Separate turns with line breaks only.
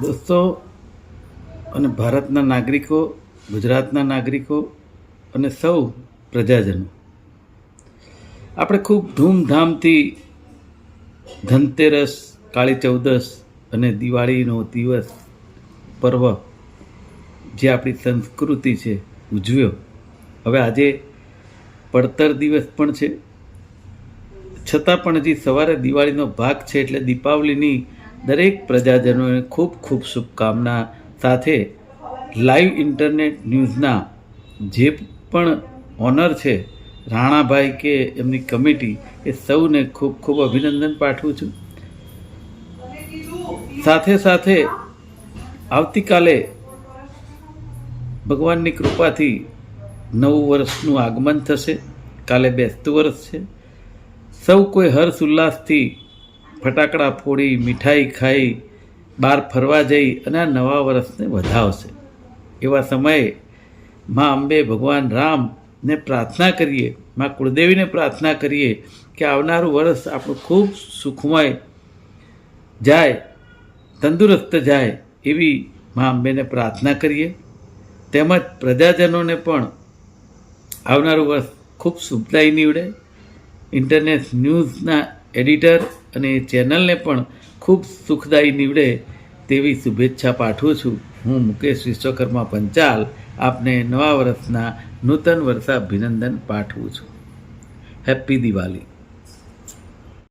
દોસ્તો અને ભારતના નાગરિકો, ગુજરાતના નાગરિકો અને સૌ પ્રજાજનો. આપણે ખૂબ ધૂમધામથી ધનતેરસ, કાળી ચૌદસ અને દિવાળીનો દિવસ, પર્વ જે આપણી સંસ્કૃતિ છે, ઉજવ્યો. હવે આજે પડતર દિવસ પણ છે. છતાં પણ હજી સવારે દિવાળીનો ભાગ છે એટલે દીપાવલીની દરેક પ્રજાજનોને ખૂબ ખૂબ શુભકામના સાથે લાઈવ ઇન્ટરનેટ ન્યૂઝના જે પણ ઓનર છે, રાણાભાઈ કે એમની કમિટી, એ સૌને ખૂબ ખૂબ અભિનંદન પાઠવું છું. સાથે સાથે આવતીકાલે ભગવાનની કૃપાથી નવું વર્ષનું આગમન થશે. કાલે બેસતું વર્ષ છે. સૌ કોઈ હર્ષ ઉલ્લાસથી ફટાકડા ફોડી, મીઠાઈ ખાઈ, બહાર ફરવા જઈ અને આ નવા વર્ષને વધાવશે. એવા સમયે મા અંબે ભગવાન રામને પ્રાર્થના કરીએ, મા કુળદેવીને પ્રાર્થના કરીએ કે આવનારું વર્ષ આપણું ખૂબ સુખમય જાય, તંદુરસ્ત જાય એવી મા અંબેને પ્રાર્થના કરીએ. તેમજ પ્રજાજનોને પણ આવનારું વર્ષ ખૂબ શુભદાયી નીવડે. ઇન્ટરનેટ ન્યૂઝના એડિટર અને ચેનલને પણ ખૂબ સુખદાયી નીવડે તેવી શુભેચ્છા પાઠવું છું. હું મુકેશ વિશ્વકર્મા પંચાલ, આપને નવા વર્ષના નૂતન વર્ષાભિનંદન પાઠવું છું. હેપ્પી દિવાળી.